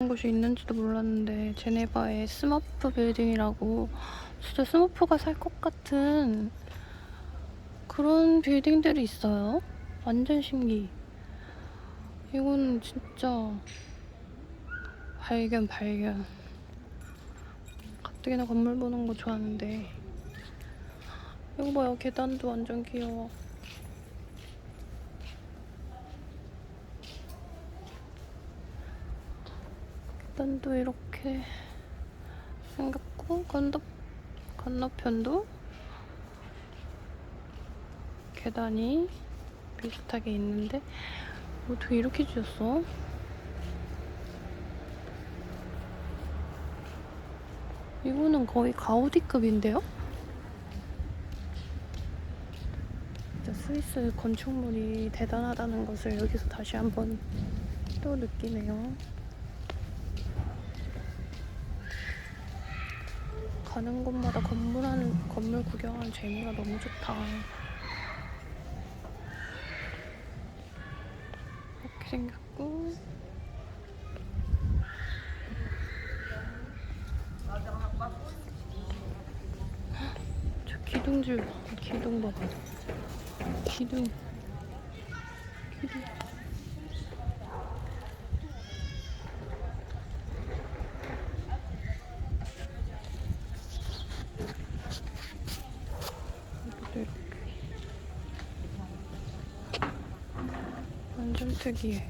그런 곳이 있는지도 몰랐는데 제네바의 스머프 빌딩이라고 진짜 스머프가 살 것 같은 그런 빌딩들이 있어요. 완전 신기. 이거는 진짜 발견 발견. 가뜩이나 건물 보는 거 좋아하는데 이거 봐요 계단도 완전 귀여워. 계단도 이렇게 생겼고 건너 건너편도 계단이 비슷하게 있는데 어떻게 이렇게 지었어? 이거는 거의 가우디급인데요? 진짜 스위스 건축물이 대단하다는 것을 여기서 다시 한번 또 느끼네요. 가는 곳마다 건물 하는 건물 구경하는 재미가 너무 좋다. 이렇게 생겼고 저 기둥줄 봐. 기둥 봐봐. 기둥. 기둥. 여기도 이렇게. 완전 특이해.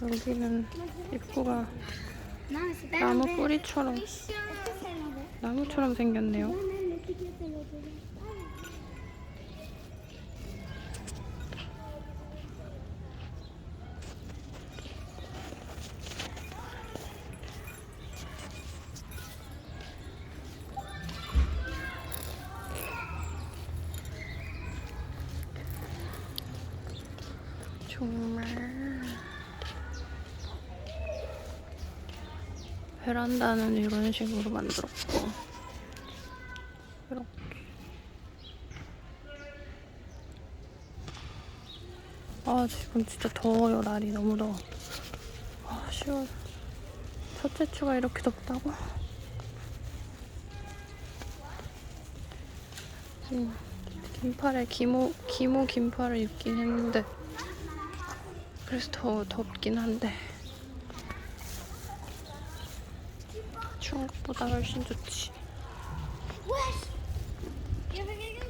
여기는 입구가 나무. 뿌리처럼 나무처럼 생겼네요. 정말. 베란다는 이런 식으로 만들었고. 이렇게. 아 지금 진짜 더워요 날이 너무 더워. 아 10월 첫째 주가 이렇게 덥다고? 음, 긴팔에 기모 기모 긴팔을 입긴 했는데 그래서 더 덥긴 한데 것보다 훨씬 좋지. Wesh Il y avait quelqu'un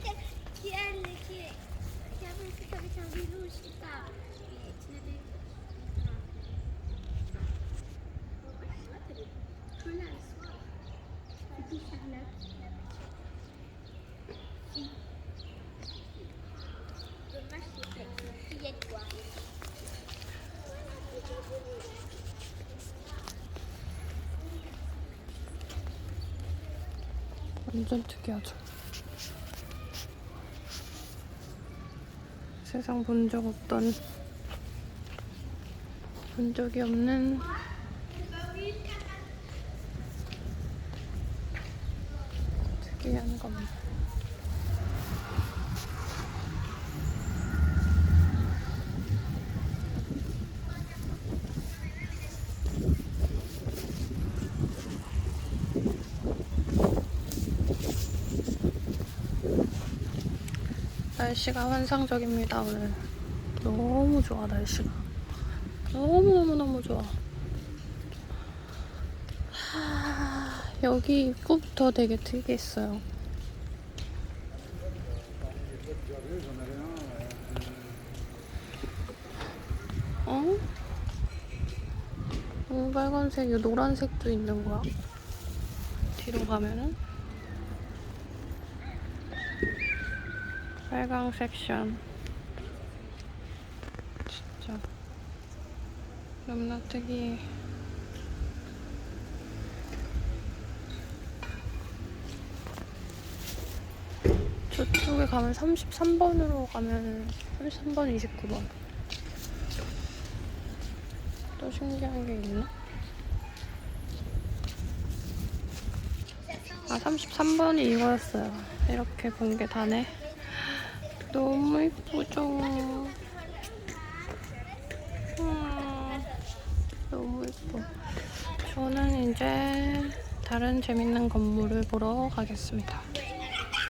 완전 특이하죠. 세상 본 적 없던 본 적이 없는 특이한 건물. 날씨가 환상적입니다 오늘. 너무 좋아 날씨가. 너무너무너무 좋아. 하, 여기 입구부터 되게 특이했어요. 어? 어 빨간색, 이 노란색도 있는 거야? 뒤로 가면은 빨강 섹션 진짜 너무나 특이해 저쪽에 가면 33번으로 가면 33번, 29번 또 신기한 게 있나? 아 33번이 이거였어요. 이렇게 본게 다네. 너무 이쁘죠? 음, 너무 이뻐. 저는 이제 다른 재밌는 건물을 보러 가겠습니다.